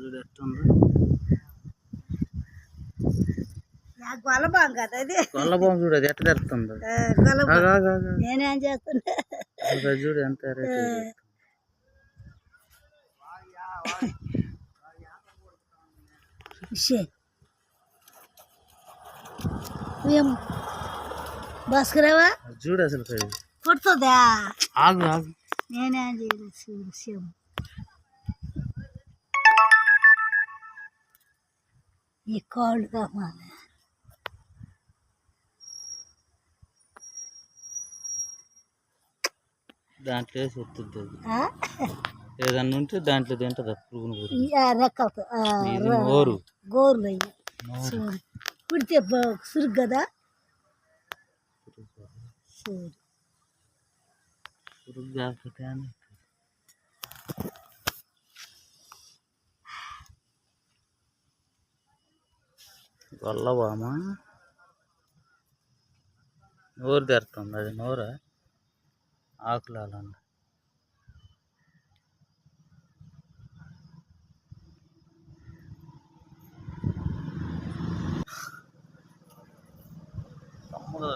చూడు ఎట్టుంది గొల్లబాం కదా అది? గొల్లబాం చూడు అది ఎట్ట తెరుతుంది. నేనేం చేస్తున్నా? చూడు ఎంత అది చూడు అసలు ఆగు ఆగు. నేనేం చేయలేదు శివుడు ఈ కాళ్ళు కావాలి దాంట్లో వేసి ఎత్తుద్ది అది ఆ? ఏదన్నా ఉంటే దాంట్లో తింటది పురుగును కూడా ఈ ఆ రెక్కలతో ఆ, ఇది ర- నోరు. గోర్లు అయ్యి. పుడితే సురుగు కదా? పురుగు కాకపోతే అని గొల్లబామా నోరు తెరుతుంది అది నోరు. ఆకులాలండి. తమ్ముడు